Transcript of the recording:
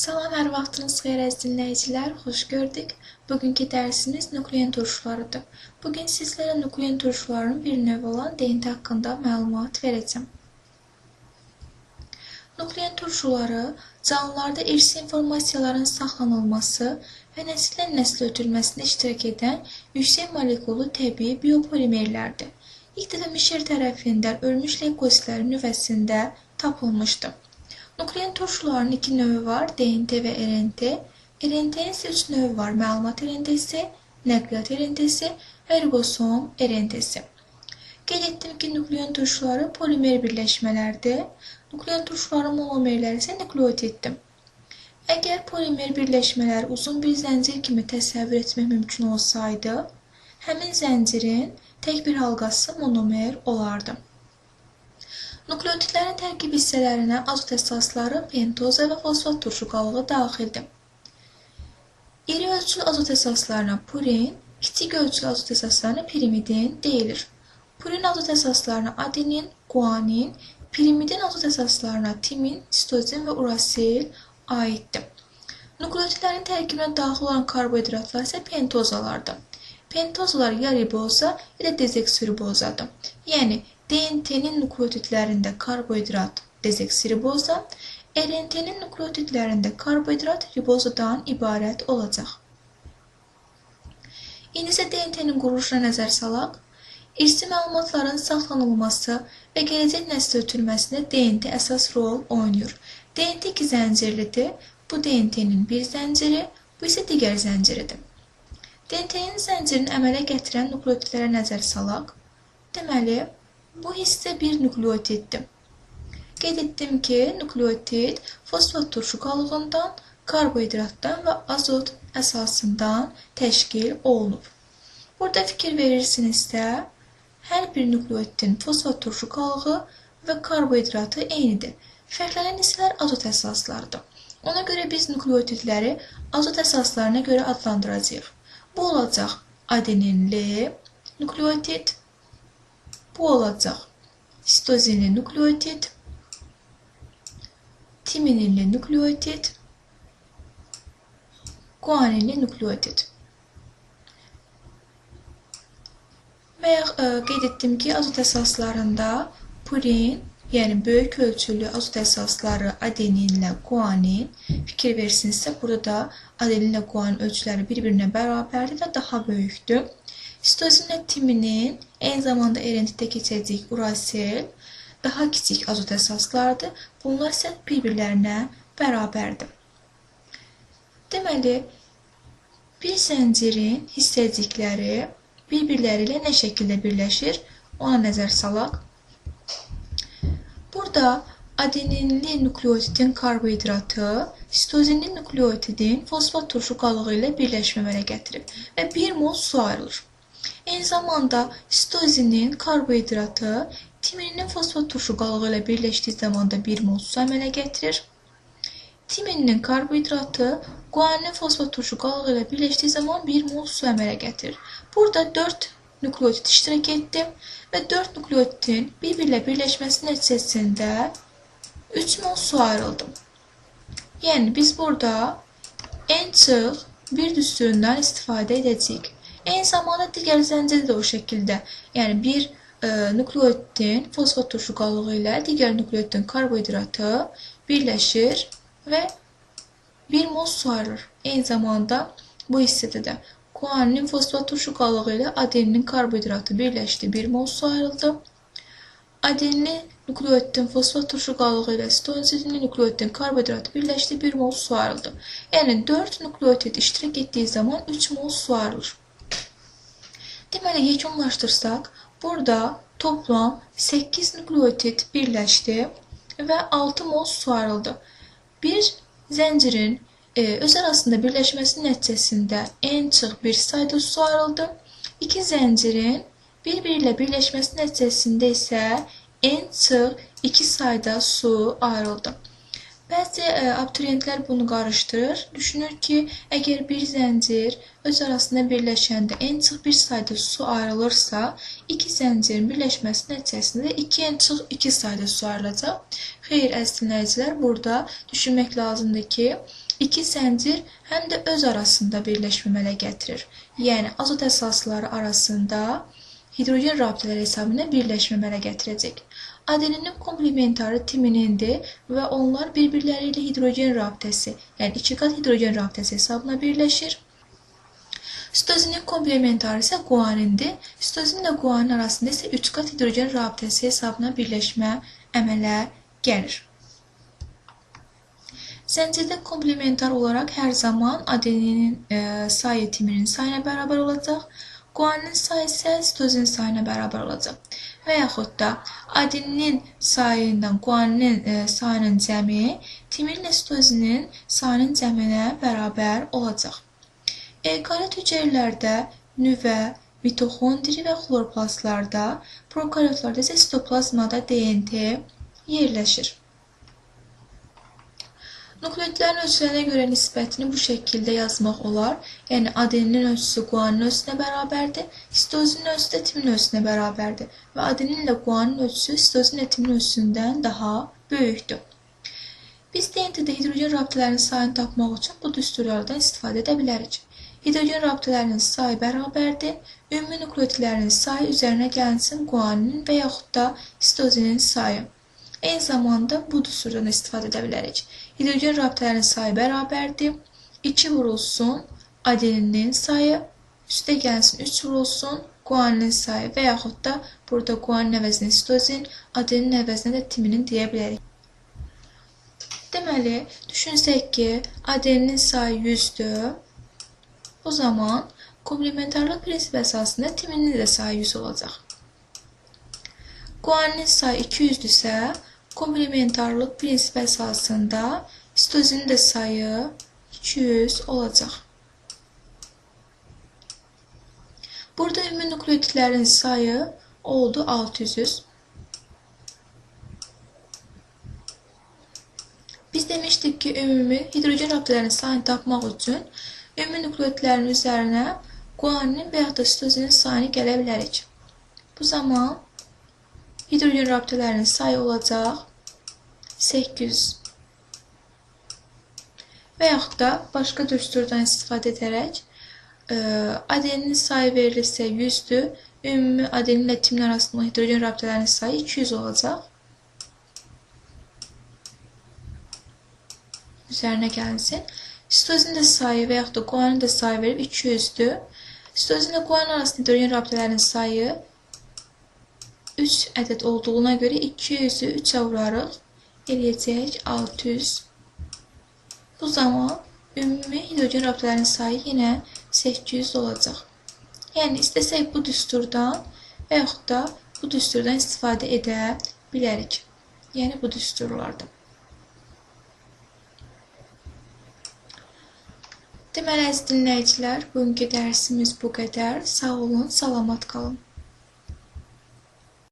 Salam, hər vaxtınız xeyir əziz dinləyicilər, xoş gördük. Bugünkü dərsimiz nuklein turşularıdır. Bugün sizlərə nuklein turşularının bir növü olan DNT haqqında məlumat verəcəm. Nuklein turşuları canlılarda irsi informasiyaların saxlanılması və nəsildən nəslə ötürülməsində iştirak edən yüksək molekullu təbii biopolimerlərdir. İlk dəfə Mişer tərəfindən ölmüş leykozitlərin nüvəsində tapılmışdı. Nuklein turşularının iki növü var, DNT və RNT. RNT-nin isə üç növü var, məlumat RNT-si, nəqliyyat RNT-si və ribosom RNT-si. Qeyd etdim ki, nuklein turşuları polimer birləşmələrdir. Nuklein turşuların monomerləri isə nukleotiddir. Əgər polimer birləşmələr uzun bir zəncir kimi təsəvvür etmək mümkün olsaydı, həmin zəncirin tək bir halqası monomer olardı. Nukleotidlərin tərkib hissələrinə azot əsasları, pentoza və fosfat turşu qalığı daxildir. İri ölçülü azot əsaslarına purin, kiçik ölçülü azot əsaslarına pirimidin deyilir. Purin azot əsaslarına adenin, guanin, pirimidin azot əsaslarına timin, sitozin və urasil aiddir. Nukleotidlərin tərkibinə daxil olan karbohidratlar isə pentozalardır. Pentozalar ya riboza, ya da dezoksiribozadır. Yəni DNT-nin nukleotidlərində karbohidrat dezoksiriboza, RNT-nin nukleotidlərində karbohidrat ribozadan ibarət olacaq. İndi isə DNT-nin quruluşuna nəzər salaq. İrsi məlumatların saxlanılması və gələcək nəslə ötürməsində DNT əsas rol oynayır. DNT iki zəncirlidir. Bu DNT-nin bir zənciri, bu isə digər zənciridir. DNT-nin zəncirini əmələ gətirən nukleotidlərə nəzər salaq. Deməli, Bu hissə bir nukleotiddir. Qeyd etdim ki, nukleotid fosfat turşu qalığından, karbohidratdan və azot əsasından təşkil olunub. Burada fikir verirsinizsə, hər bir nukleotidin fosfat turşu qalığı və karbohidratı eynidir. Fərqlənən hissələr azot əsaslarıdır. Ona görə biz nukleotidləri azot əsaslarına görə adlandıracağıq. Bu olacaq adeninli nukleotid, bu olacaq. Sitozinli nukleotid, timinli nukleotid, guaninli nukleotid. Və ə, qeyd etdim ki, azot əsaslarında purin, yəni böyük ölçülü azot əsasları adeninlə guanin fikir versinizsə, burada da adeninlə guanin ölçüləri bir-birinə bərabərdir və daha böyükdür. Sitozinlə timinin eyni zamanda erintide keçəcək urasil daha kiçik azot əsaslardır. Bunlar isə bir-birlərinə bərabərdir. Deməli, bir zəncirin hissəcikləri bir-birləri ilə nə şəkildə birləşir? Ona nəzər salaq. Burada adeninli nukleotidin karbohidratı sitozinli nukleotidin fosfat turşu qalığı ilə birləşmə əmələ gətirib və 1 mol su ayrılır. Eyni zamanda sitozinin karbohidratı timininin fosfat turşu qalığı ilə birləşdiyi zaman da 1 mol su əmələ gətirir. Timininin karbohidratı guaninin fosfat turşu qalığı ilə birləşdiyi zaman 1 mol su əmələ gətirir. Burada 4 nukleotid iştirak etdi və 4 nukleotidin bir-birlə birləşməsi nəticəsində 3 mol su ayrıldı. Yəni biz burada ən çox bir düsturundan istifadə edəcəyik. Eyni zamanda digər zəncir də o şəkildə. Yəni bir e, nukleotidin fosfat turşu qalığı ilə digər nukleotidin karbohidratı birləşir və bir mol su ayrılır. Eyni zamanda bu hissədə də guaninin fosfat turşu qalığı ilə adeninin karbohidratı birləşdi. Bir mol su ayrıldı. Adenli nukleotidin fosfat turşu qalığı ilə sitozinli nukleotidin karbohidratı birləşdi. Bir mol su ayrıldı. Yəni 4 nukleotid iştirak etdiyi zaman 3 mol su ayrılır. Deməli, yekunlaşdırsaq, burada toplam 8 nukleotid birləşdi və 6 mol su ayrıldı. Bir zəncirin e, öz arasında birləşməsi nəticəsində ən çox bir sayda su ayrıldı. İki zəncirin bir-biri ilə birləşməsi nəticəsində isə ən çox 2 sayda su ayrıldı. Bəzi e, abituriyentlər bunu qarışdırır. Düşünür ki, əgər bir zəncir öz arasında birləşəndə ən çox bir sayda su ayrılırsa, iki zəncirin birləşməsi nəticəsində 2 ən çox 2 sayda su ayrılacaq. Xeyr, əziz dinləyicilər, burada düşünmək lazımdır ki, iki zəncir həm də öz arasında birləşmə əmələ gətirir. Yəni azot əsasları arasında hidrogen rabitələri hesabına birləşmə əmələ gətirəcək. Adeninin komplementarı timinindir və onlar bir-birləri ilə hidrogen rabitəsi, yəni iki qat hidrogen rabitəsi hesabına birləşir. Sitozinin komplementarı isə guanindir. Sitozin ilə guanin arasında isə 3 qat hidrogen rabitəsi hesabına birləşmə əmələ gəlir. Zəncirdə komplementar olaraq hər zaman adeninin e, sayı timinin sayına bərabər olacaq. Guaninin sayı isə sitozin sayına bərabər olacaq. Və yaxud da adeninin sayından guaninin e, sayının cəmi timinlə sitozinin sayının cəminə bərabər olacaq. Eukaryot hüceyrələrdə nüvə, mitoxondri və xloroplastlarda, prokaryotlarda isə sitoplazmada DNT yerləşir. Nukleotlərin ölçülərinə görə nisbətini bu şəkildə yazmaq olar. Yəni adeninin ölçüsü guanin ölçüsünə bərabərdir, sitozinin ölçüsü də timin ölçüsünə bərabərdir və adenin ilə guanin ölçüsü sitozin ilə timin ölçüsündən daha böyükdür. Biz DNT-də hidrogen rabitələrinin sayını tapmaq üçün bu düsturlardan istifadə edə bilərik. Hidrogen rabitələrinin sayı bərabərdir. Ümumi nukleotidlərin sayı üzərinə gəlsin guaninin və yaxud da sitozinin sayı. Eyni zamanda bu düsturdan istifadə edə bilərik. Hidrogen rabitələrin sayı bərabərdir. 2 vurulsun adeninin sayı, üstə gəlsin 3 vurulsun guaninin sayı və yaxud da burada guanin əvəzinə sitozin, adenin əvəzinə də timinin deyə bilərik. Deməli, düşünsək ki, adeninin sayı 100-dür. O zaman komplementarlıq prinsipi əsasında timinin də sayı 100 olacaq. Guaninin sayı 200-dürsə, komplementarlıq prinsipi əsasında sitozinin də sayı 200 olacaq. Burada ümumi nukleotidlərin sayı oldu 600. Biz demişdik ki, ümumi hidrogen rabitələrinin sayını tapmaq üçün ümumi nukleotidlərin üzərinə guaninin və ya da sitozinin sayını gələ bilərik. Bu zaman hidrogen rabitələrinin sayı olacaq 800 və yaxud da başqa düsturdan istifadə edərək ə, adenin sayı verilirsə 100-dür, ümumi adenin ilə timin arasında hidrogen rabitələrinin sayı 200 olacaq. Üzərinə gəlsin. Sitozin də sayı və yaxud da guanin də sayı verib 200-dür. Sitozin ilə guanin arasında hidrogen rabitələrinin sayı 3 ədəd olduğuna görə 200-ü 3-ə vurarıq. Eləyəcək 600 Bu zaman ümumi hidrogen rabitələrin sayı yenə 800 olacaq. Yəni, istəsək bu düsturdan və yaxud da bu düsturdan istifadə edə bilərik. Yəni, bu düsturlardan. Deməli, əziz dinləyicilər, bugünkü dərsimiz bu qədər. Sağ olun, salamat qalın.